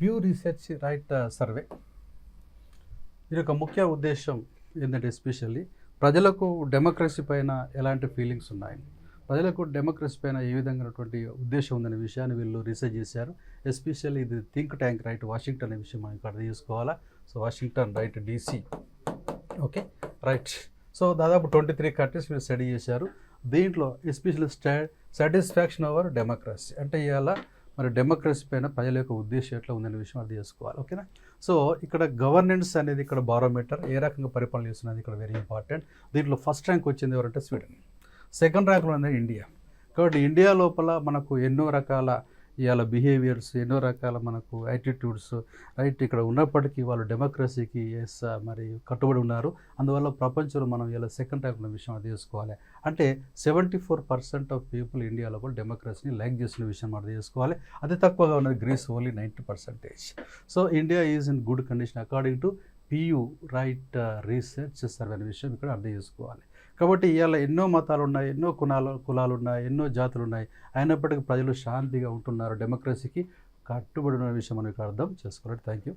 ప్యూ research right survey ఇది ఒక ముఖ్య ఉద్దేశం ఏంటంటే ఎస్పెషల్లీ ప్రజలకు డెమోక్రసీ పైన ఎలాంటి ఫీలింగ్స్ ఉన్నాయి? ప్రజలకు డెమోక్రసీ పైన ఏ విధంగానటువంటి ఉద్దేశం ఉందనే విషయాన్ని వీళ్ళు రీసెర్చ్ చేశారు. ఎస్పెషల్లీ ఇది థింక్ ట్యాంక్ రైట్ వాషింగ్టన్ అనే విషయం మనం ఇక్కడ తీసుకోవాలా? So Washington right DC okay right so దాదాపు ట్వంటీ త్రీ కంట్రీస్ మీరు స్టడీ చేశారు. దీంట్లో ఎస్పెషల్లీ స్టా సాటిస్ఫాక్షన్ ఓవర్ డెమోక్రసీ అంటే ఇవాళ మరి డెమోక్రసీ పైన ప్రజల యొక్క ఉద్దేశం ఎట్లా ఉందనే విషయం అర్థం చేసుకోవాలి ఓకేనా? సో ఇక్కడ గవర్నెన్స్ అనేది ఇక్కడ బారోమీటర్ ఏ రకంగా పరిపాలన చేస్తున్నది ఇక్కడ వెరీ ఇంపార్టెంట్ దీంట్లో ఫస్ట్ ర్యాంక్ వచ్చింది ఎవరంటే స్వీడన్ సెకండ్ ర్యాంక్లో ఉంది ఇండియా కాబట్టి ఇండియా లోపల మనకు ఎన్నో రకాల ఇవాళ బిహేవియర్స్ ఎన్నో రకాల మనకు యాటిట్యూడ్స్ రైట్ ఇక్కడ ఉన్నప్పటికీ వాళ్ళు డెమోక్రసీకి ఎస్ మరి కట్టుబడి ఉన్నారు. అందువల్ల ప్రపంచంలో మనం ఇలా సెకండ్ టైప్ ఉన్న విషయం అది చేసుకోవాలి అంటే seventy four percent of people ఇండియాలో కూడా డెమోక్రసీని లైక్ చేసిన విషయం అది చేసుకోవాలి అతి తక్కువగా ఉన్నది Greece only ninety percentage so India is in good condition according to Pew right research survey అనే విషయం ఇక్కడ అర్థం చేసుకోవాలి. కాబట్టి ఇవాళ ఎన్నో మతాలు ఉన్నాయి ఎన్నో కులాలు కులాలు ఉన్నాయి ఎన్నో జాతులు ఉన్నాయి అయినప్పటికీ ప్రజలు శాంతిగా ఉంటున్నారు. డెమోక్రసీకి కట్టుబడి ఉన్న విషయం మనకి అర్థం చేసుకోవాలి. Thank you